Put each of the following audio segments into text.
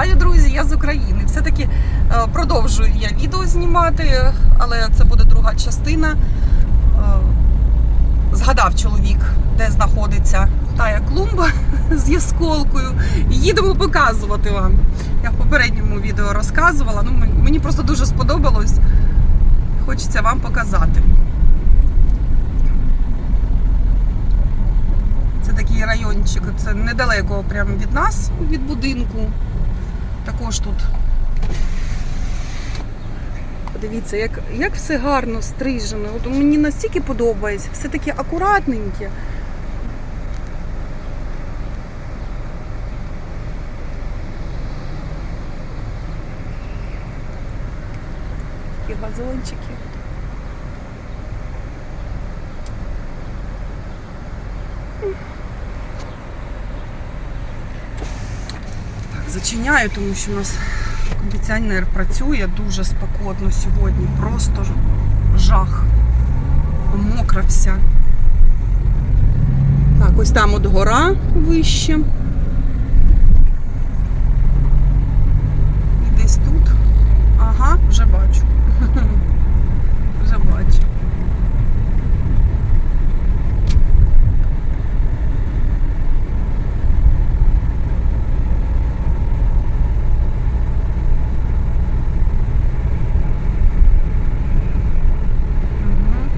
Вітаю, друзі! Я з України. Все-таки е, продовжую я відео знімати, але це буде друга частина. Е, Згадав чоловік, де знаходиться тая клумба з ясколкою. Їдемо показувати вам. Я в попередньому відео розказувала. Ну, мені просто дуже сподобалось. Хочеться вам показати. Це такий райончик, це недалеко прямо від нас, від будинку. Також тут. Подивіться, як, як все гарно стрижено. От мені настільки подобається, все таке акуратненьке. Такі газончики. Так, зачиняю, тому що у нас кондиціонер працює дуже спекотно сьогодні. Просто жах. Мокра вся. Так, ось там от гора вище. І десь тут. Ага, вже бачу. Вже бачу. Мгм.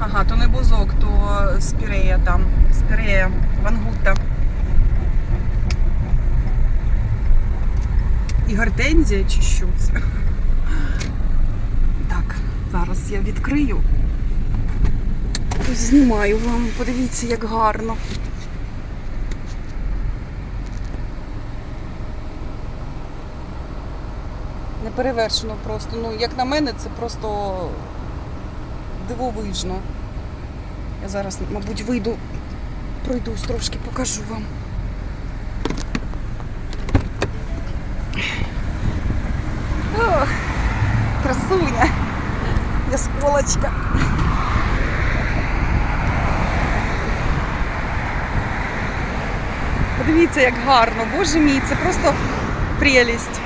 Ага, то не бузок, то спірея там. Спірея, вангута. І гортензія чи що це? Так, зараз я відкрию. Ось Знімаю вам, подивіться, як гарно. Не перевершено просто. Ну, як на мене, це просто дивовижно. Я зараз, мабуть, вийду, пройдусь трошки, покажу вам. Ох, красуня, ясколочка. Подивіться, як гарно, боже мій, це просто прелість.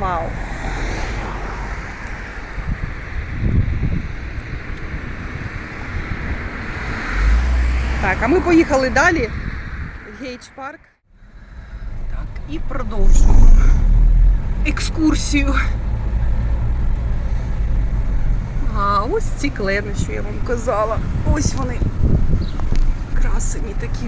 Вау. Так, а ми поїхали далі в Гейдж парк. І продовжуємо екскурсію. А ось ці клени, що я вам казала. Ось вони. Красені такі.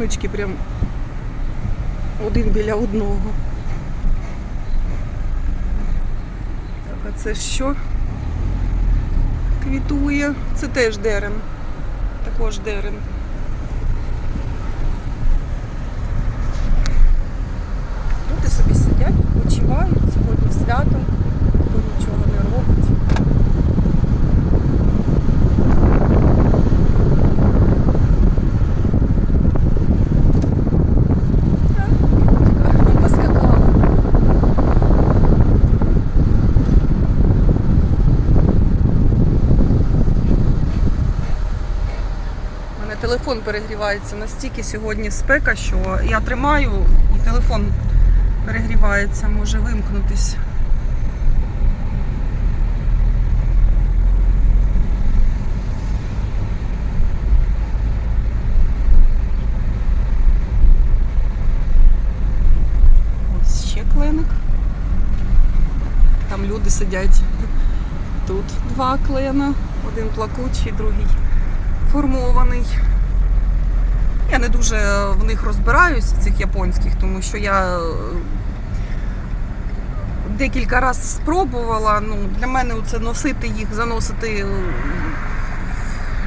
Будиночки прям один біля одного. Так, а це що? Квітує. Це теж дерен. Також дерен. Люди собі сидять, відпочивають. Сьогодні свято, ніхто нічого не робить. Поскакала. У мене телефон перегрівається настільки сьогодні спека, що я тримаю і телефон перегрівається, може вимкнутись. Ось ще кленик. Там люди сидять. Тут два клена, один плакучий, другий формований. Я не дуже в них розбираюсь, в цих японських, тому що я е, декілька разів спробувала. Ну, для мене це носити їх, заносити е,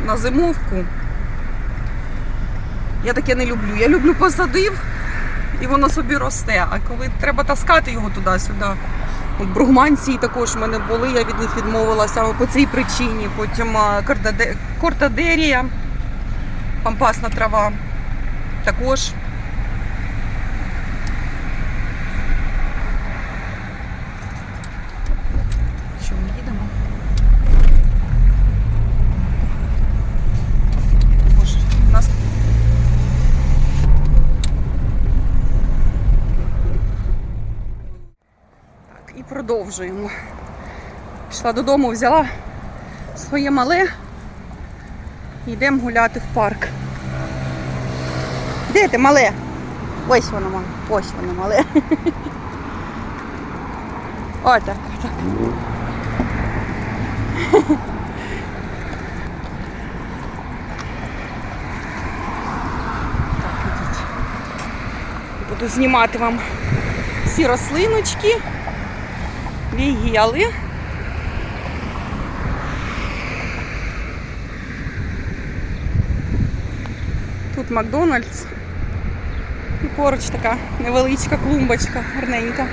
на зимовку. Я таке не люблю. Я люблю посадив, і воно собі росте. А коли треба таскати його туди-сюди. От Бругманції також в мене були, я від них відмовилася саме по цій причині. Потім кортадерія, пампасна трава також. Що ми їдемо? Боже, у нас і продовжуємо. Пішла додому, взяла своє мале і йдемо гуляти в парк. Де ти мале? Ось воно мале. Ось воно мале. Отак. Так. Буду знімати вам всі рослиночки, вігіали. Тут Макдональдс. Поруч така невеличка клумбочка, гарненька.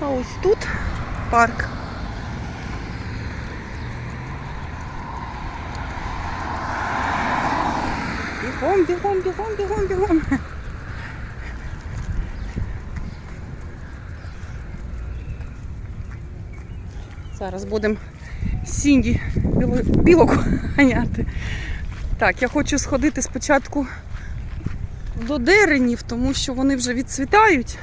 А ось тут парк. Бігом, бігом, бігом, бігом, бігом. Зараз будемо Сінді білок ганяти. Так, я хочу сходити спочатку до деренів, тому що вони вже відцвітають.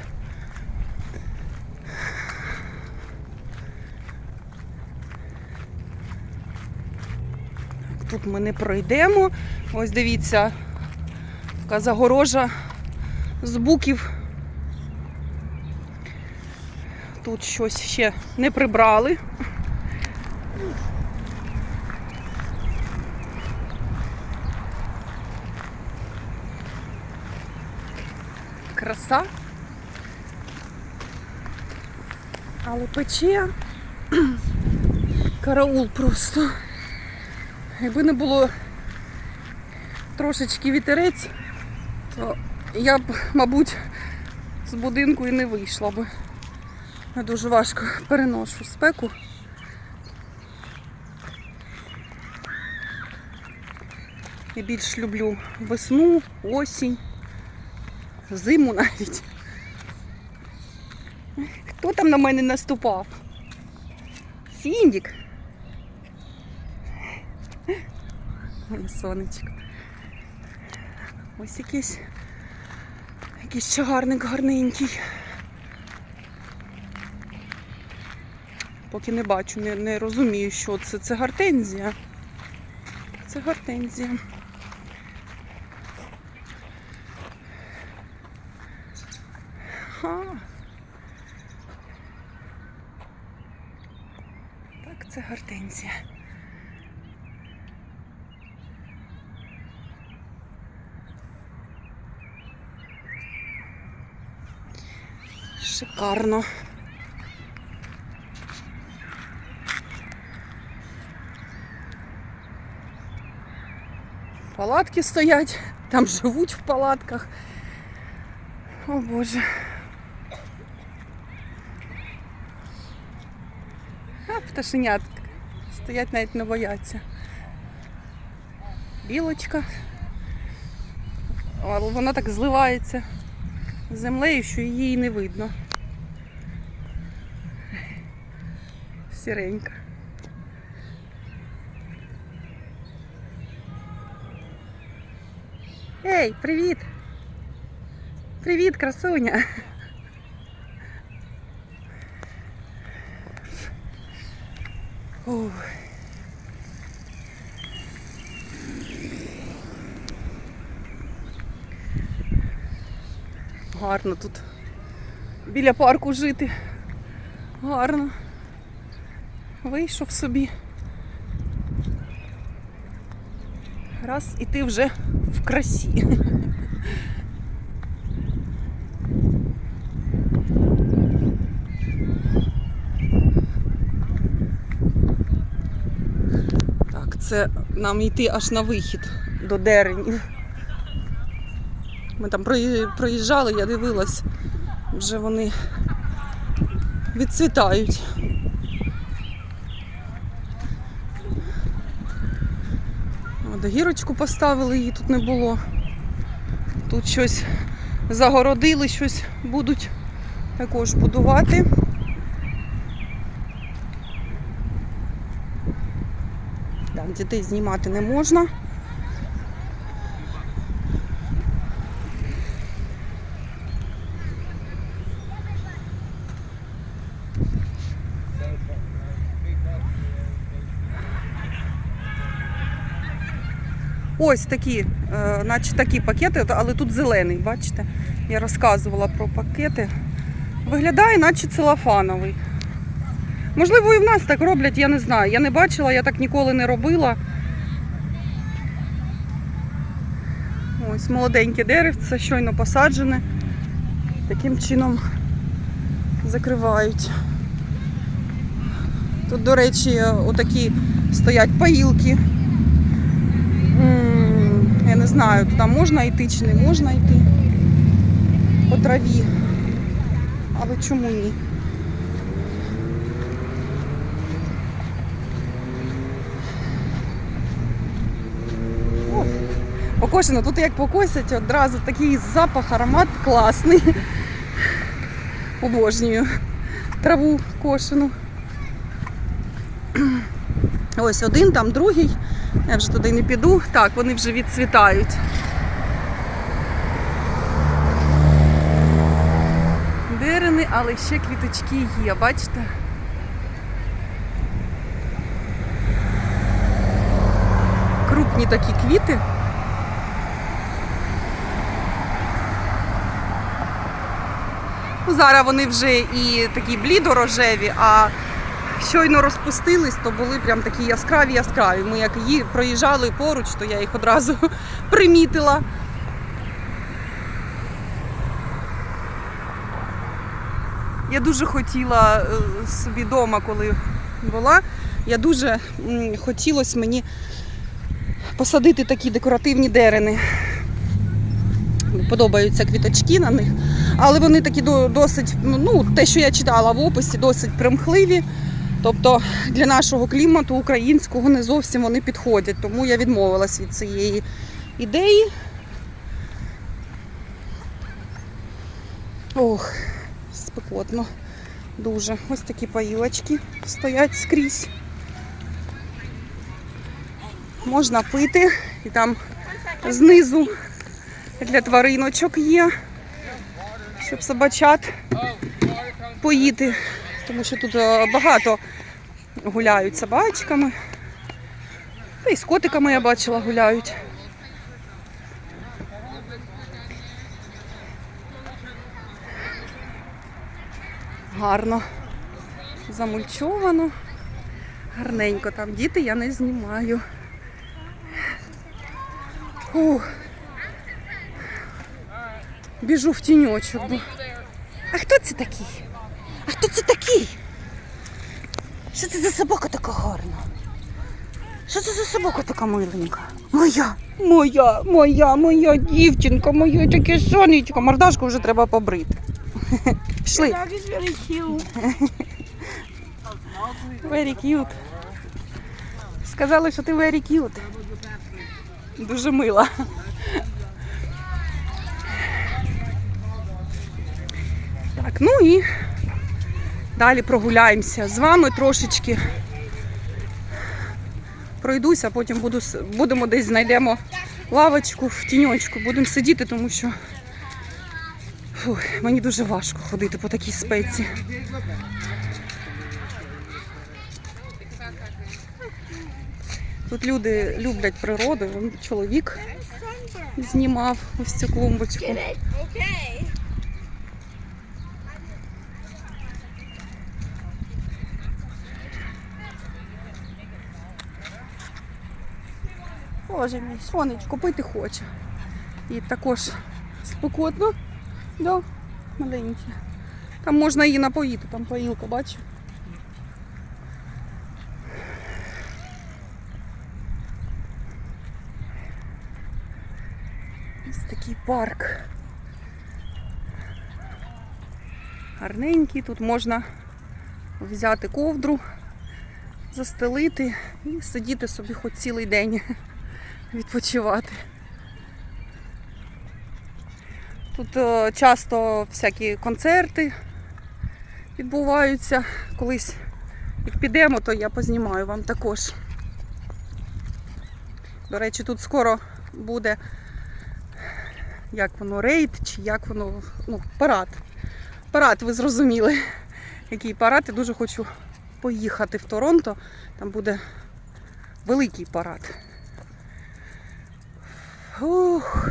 Тут ми не пройдемо. Ось дивіться, така загорожа з буків. Тут щось ще не прибрали. Краса. Але пече. Караул просто. Якби не було трошечки вітерець, то я б, мабуть, з будинку і не вийшла б. Я дуже важко переношу спеку. Я більш люблю весну, осінь, зиму навіть. Хто там на мене наступав? Сіндік. Моє сонечко. Ось якийсь якийсь чагарник гарненький. Поки не бачу, не, не розумію, що це. Це гортензія. Це гортензія. Ага. Так, це гортензія. Шикарно. Палатки стоять, там живуть в палатках. О Боже. А, пташенятка. Стоять навіть не бояться. Білочка. Вона так зливається з землею, що її не видно. Сіренька. Ей, привіт! Привіт, красуня! Ух. Гарно тут біля парку жити. Гарно. Вийшов собі. Раз і ти вже в красі. Це нам йти аж на вихід до деренів. Ми там проїжджали, я дивилась, вже вони відцвітають. Гірочку поставили, її тут не було. Тут щось загородили, щось будуть також будувати. Дітей знімати не можна. Ось такі, е, наче такі пакети, але тут зелений, бачите? Я розказувала про пакети. Виглядає, наче целофановий. Можливо, і в нас так роблять, я не знаю. Я не бачила, я так ніколи не робила. Ось молоденьке деревце, щойно посаджене. Таким чином закривають. Тут, до речі, отакі стоять паїлки. Я не знаю, туди можна йти чи не можна йти по траві. Але чому ні? Покошено, тут як покосять, одразу такий запах, аромат класний. Обожнюю траву кошену. Ось один, там другий. Я вже туди не піду. Так, вони вже відцвітають. Дерени, але ще квіточки є, бачите? Крупні такі квіти. Зараз вони вже і такі блідорожеві, а щойно розпустились, то були прям такі яскраві яскраві. Ми як ї проїжджали поруч, то я їх одразу примітила. Я дуже хотіла е, собі вдома, коли була, я дуже хотілося мені посадити такі декоративні дерени. Подобаються квіточки на них, але вони такі досить, ну, те, що я читала в описі, досить примхливі. Тобто для нашого клімату українського не зовсім вони підходять, тому я відмовилась від цієї ідеї. Ох, спекотно. Дуже. Ось такі паїлочки стоять скрізь. Можна пити, і там знизу для твариночок є, щоб собачат поїти, тому що тут е, багато гуляють собачками. Та й з котиками я бачила гуляють. Гарно замульчовано. Гарненько там діти я не знімаю. Фух. Біжу в тіньочок. бо- А хто це такий? А хто це такий? Що це за собака така гарна? Що це за собака така миленька? Моя, моя, моя, моя дівчинка, моя таке сонечко. Мордашку вже треба побрити. Пішли. Very cute. Сказали, що ти very cute. Дуже мила. Так, ну і далі прогуляємося з вами трошечки. Пройдуся, а потім буду, будемо десь знайдемо лавочку в тіньочку. Будемо сидіти, тому що фух, мені дуже важко ходити по такій спеці. Тут люди люблять природу. Чоловік знімав ось цю клумбочку. Боже мій, сонечко пити хоче. І також спекотно, да, маленькі. Там можна її напоїти, там поїлка, бачу. Ось такий парк. Гарненький, тут можна взяти ковдру, застелити і сидіти собі хоч цілий день відпочивати. Тут е, часто всякі концерти відбуваються. Колись як підемо, то я познімаю вам також. До речі, тут скоро буде як воно рейд, чи як воно, ну, парад. Парад, ви зрозуміли, який парад. Я дуже хочу поїхати в Торонто. Там буде великий парад. Ух,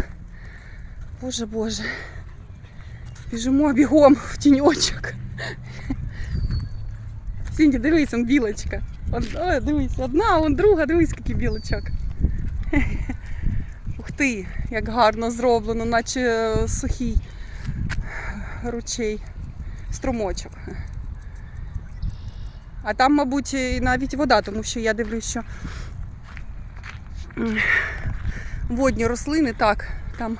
боже боже. Біжимо бігом в тіньочок. Сінді, дивись, он білочка. Од- Ой, дивись, одна, он друга, дивись, який білочок. Ух ти, як гарно зроблено, наче е, сухий ручей, струмочок. А там, мабуть, навіть вода, тому що я дивлюсь, що водні рослини, так, там,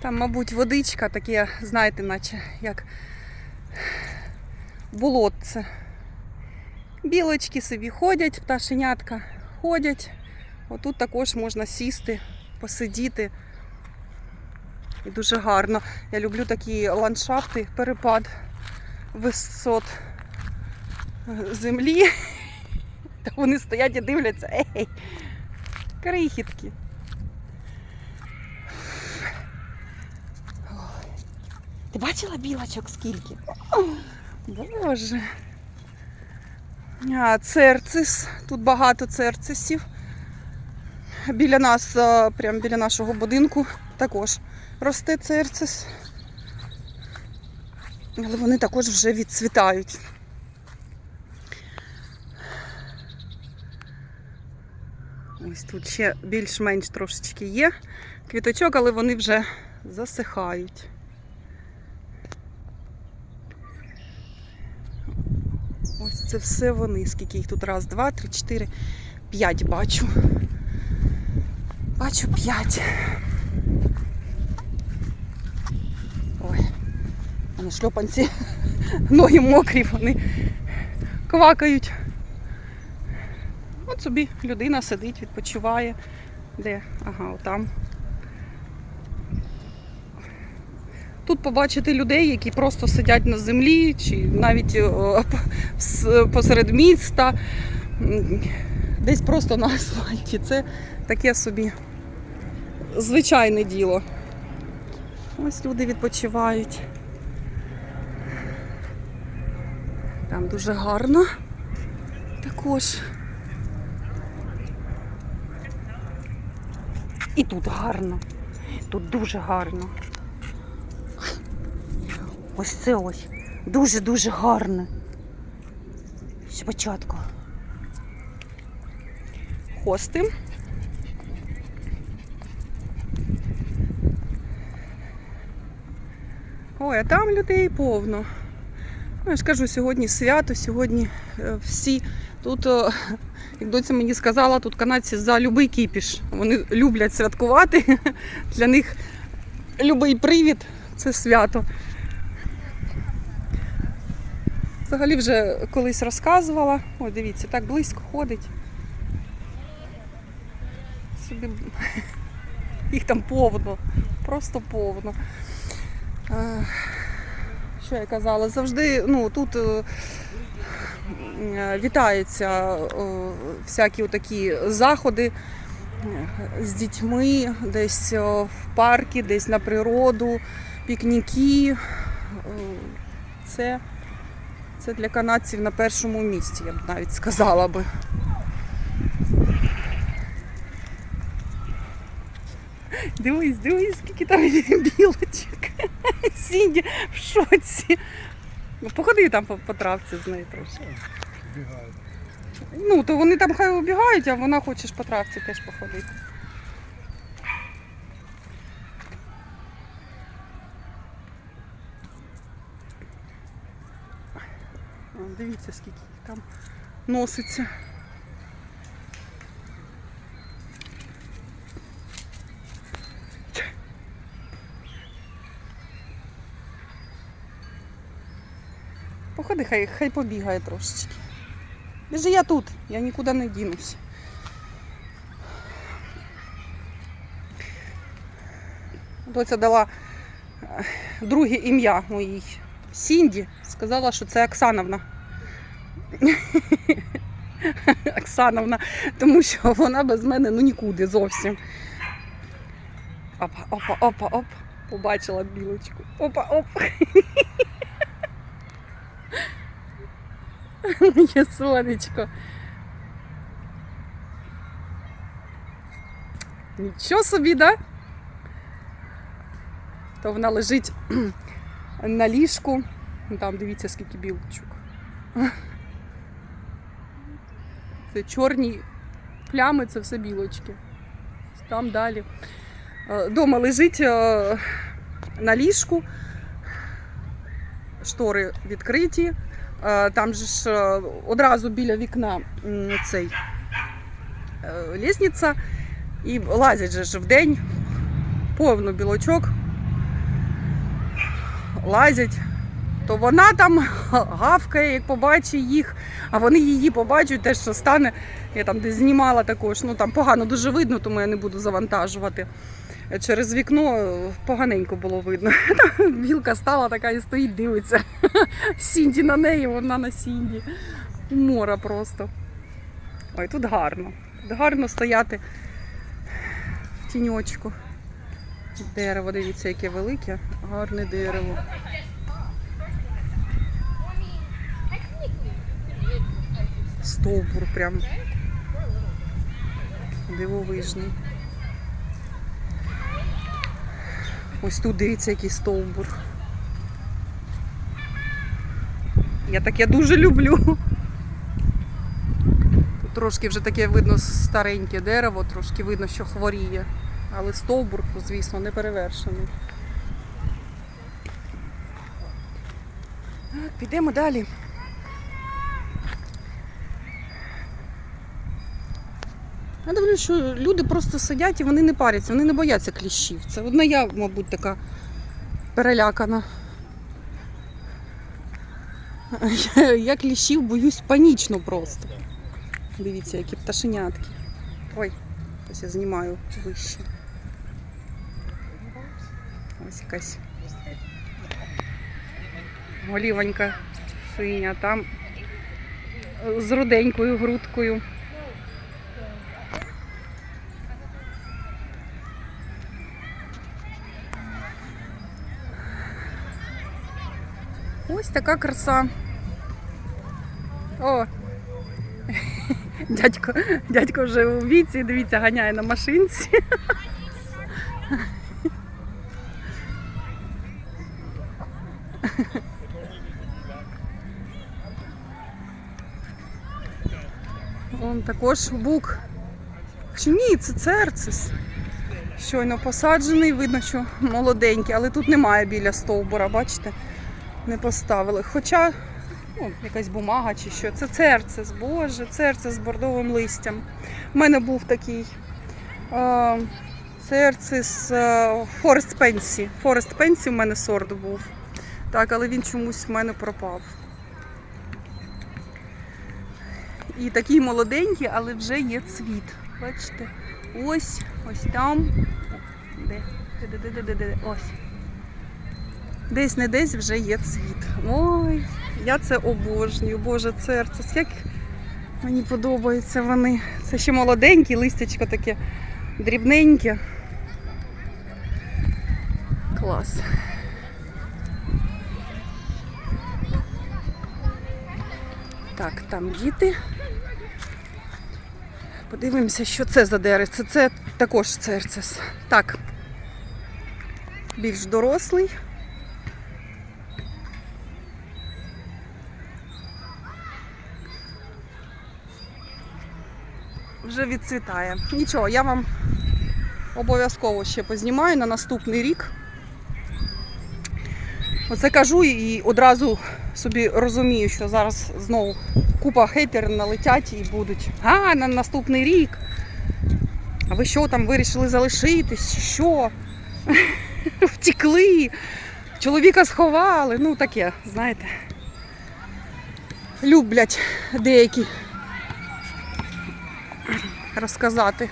там, мабуть, водичка таке, знаєте, наче як болотце. Білочки собі ходять, пташенятка ходять. Отут також можна сісти, посидіти. І дуже гарно. Я люблю такі ландшафти, перепад висот е, землі. Та вони стоять і дивляться. Ей, крихітки. Ти бачила білочок скільки? Боже. А, церцис. Тут багато церцисів. Біля нас, прямо біля нашого будинку, також росте церцис. Але вони також вже відцвітають. Ось тут ще більш-менш трошечки є квіточок, але вони вже засихають. Ось це все вони. Скільки їх тут? Раз, два, три, чотири, п'ять бачу. Бачу п'ять. Ой, вони шльопанці, ноги мокрі, вони квакають. От собі людина сидить, відпочиває. Де? Ага, отам. Тут побачити людей, які просто сидять на землі, чи навіть е, посеред міста, десь просто на асфальті. Це таке собі звичайне діло. Ось люди відпочивають. Там дуже гарно також. І тут гарно. Тут дуже гарно. Ось це ось. Дуже-дуже гарне. Спочатку. Хости. Ой, а там людей повно. Ну, я ж кажу, сьогодні свято, сьогодні е, всі тут, е, як доця мені сказала, тут канадці за любий кіпіш. Вони люблять святкувати. Для них любий привід це свято. Взагалі вже колись розказувала. Ой, дивіться, так близько ходить. Собі їх там повно, просто повно. Е, Що я казала? Завжди ну, тут е, е, вітаються всякі такі заходи з дітьми, десь в парки, десь на природу, пікніки. Це, це для канадців на першому місці, я б навіть сказала би. Дивись, дивись, скільки там білочок. Сінді в шоці. Ну, Походи там по, по травці з нею трошки. Ну, то вони там хай убігають, а вона хоче ж по травці теж походити. Дивіться, скільки їх там носиться. Походи, хай хай побігає трошечки. Біжи я тут, я нікуди не дінуся. Доця дала е, друге ім'я моїй Сінді, сказала, що це Оксановна. Оксановна, тому що вона без мене ну нікуди зовсім. Опа, опа, опа, оп. Побачила білочку. Опа, оп. Моє сонечко. Нічого собі, да? То вона лежить на ліжку. Там дивіться, скільки білочок. Це чорні плями, це все білочки. Там далі. Е, Дома лежить е, на ліжку, штори відкриті. Е, Там же ж одразу біля вікна цей лісниця. І лазять же ж вдень, повно білочок. Лазять. То вона там гавкає, як побачить їх, а вони її побачать, те, що стане. Я там десь знімала також. Ну там погано дуже видно, тому я не буду завантажувати. Через вікно е, поганенько було видно. Білка стала така і стоїть, дивиться. Сінді на неї, вона на Сінді. Мора просто. Ой, тут гарно. Тут гарно стояти в тіньочку. Дерево, дивіться, яке велике, гарне дерево. Стовбур прям дивовижний. Ось тут дивіться, який стовбур. Я таке дуже люблю. Тут трошки вже таке видно стареньке дерево, трошки видно, що хворіє. Але стовбур, звісно, не перевершений. Так, підемо далі. Я дивлюся, що люди просто сидять і вони не паряться, вони не бояться кліщів. Це одна я, мабуть, така перелякана. Я, я кліщів боюсь панічно просто. Дивіться, які пташенятки. Ой, ось я знімаю вище. Ось якась голівонька синя, там з руденькою грудкою. Ось така краса. О! Дядько, дядько вже у віці, дивіться, ганяє на машинці. Он також бук. Чи ні, це церцис. Щойно посаджений, видно, що молоденький, але тут немає біля стовбура, бачите? Не поставили. Хоча ну, якась бумага чи що. Це церцис, боже, церцис з бордовим листям. У мене був такий е, церцис е, Форест Пенсі. Форест Пенсі у мене сорт був. Так, але він чомусь в мене пропав. І такий молоденький, але вже є цвіт. Бачите? Ось, ось там. Де? Де, де, де, де, де? Ось. Десь не десь вже є цвіт. Ой, я це обожнюю. Боже, церцис, як мені подобаються вони. Це ще молоденькі, листячко таке дрібненьке. Клас. Так, там діти. Подивимося, що це за дерево. Це, також церцис. Так. Більш дорослий. Вже відцвітає. Нічого, я вам обов'язково ще познімаю на наступний рік. Оце кажу і одразу собі розумію, що зараз знову купа хейтерів налетять і будуть. А, на наступний рік. А ви що там вирішили залишитись? Що? Втікли, чоловіка сховали. Ну таке, знаєте. люблять деякі розказати,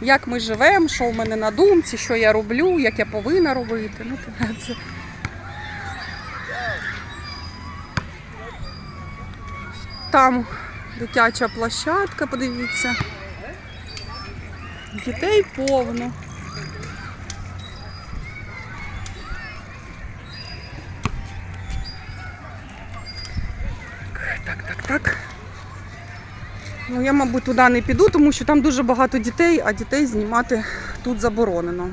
як ми живемо, що в мене на думці, що я роблю, як я повинна робити. Ну, це... Там дитяча площадка, подивіться. Дітей повно. Так, так, так. Ну, я, мабуть, туди не піду, тому що там дуже багато дітей, а дітей знімати тут заборонено.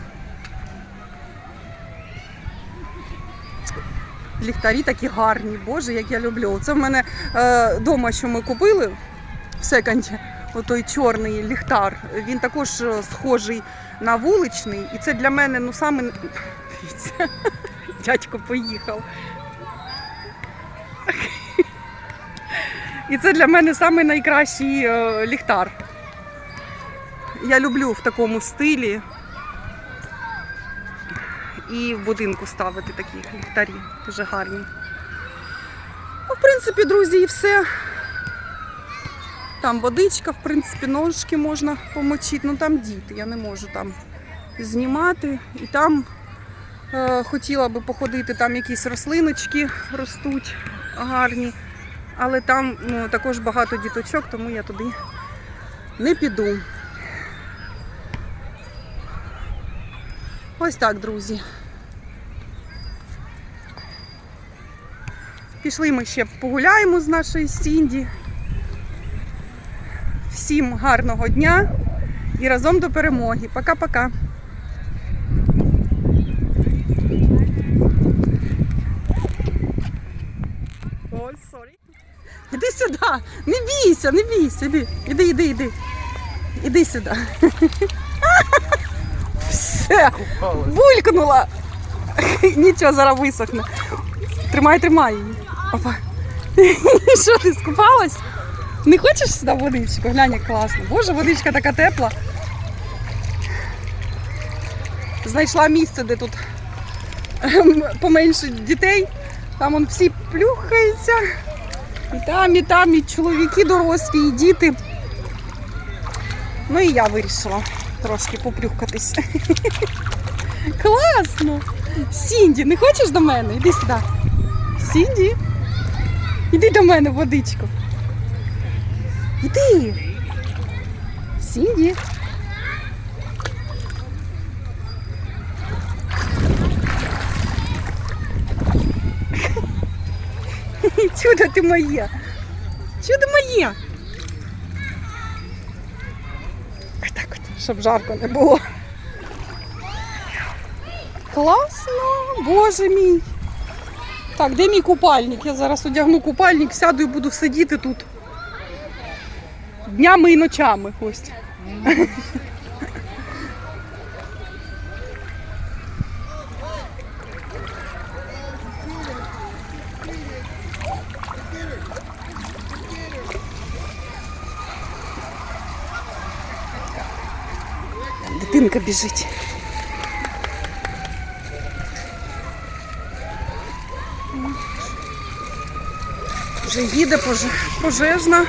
Ліхтарі такі гарні, боже, як я люблю. Це в мене е, дома, що ми купили в секонді, отой чорний ліхтар. Він також е, схожий на вуличний. І це для мене, ну саме. Дядько поїхав. І це для мене саме найкращий е, ліхтар. Я люблю в такому стилі. І в будинку ставити такі ліхтарі. Дуже гарні. Ну, в принципі, друзі, і все. Там водичка, в принципі, ножки можна помочити. Ну там діти, я не можу там знімати. І там е, хотіла би походити, там якісь рослиночки ростуть гарні. Але там ну, також багато діточок, тому я туди не піду. Ось так, друзі. Пішли ми ще погуляємо з нашої Сінді. Всім гарного дня і разом до перемоги. Пока-пока. Ой, сорі. Іди сюди, не бійся, не бійся, іди, іди, іди, іди. Іди сюди. Все, булькнула. Нічого, зараз висохне. Тримай, тримай її. Опа. Що ти скупалась? Не хочеш сюди водичку? Глянь, як класно. Боже, водичка така тепла. Знайшла місце, де тут ем, поменше дітей. Там он всі плюхаються. І там, і там, і чоловіки дорослі, і діти. Ну і я вирішила трошки поплюхкатись. Класно! Сінді, не хочеш до мене? Іди сюди. Сінді. Іди до мене водичку. Іди. Сінді. Чудо ти моє. Чудо моє. Так от, щоб жарко не було. Класно, боже мій. Так, де мій купальник? Я зараз одягну купальник, сяду і буду сидіти тут. Днями і ночами ось. Дитинка біжить. Вже їде поже- пожежна.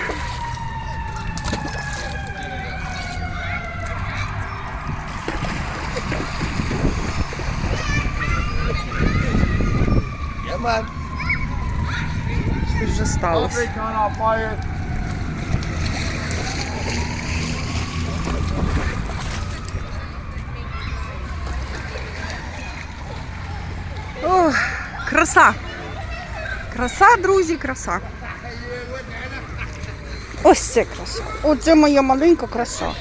Вже сталося. Краса. Краса, друзі, краса. Ось це краса. Оце моя маленька краса.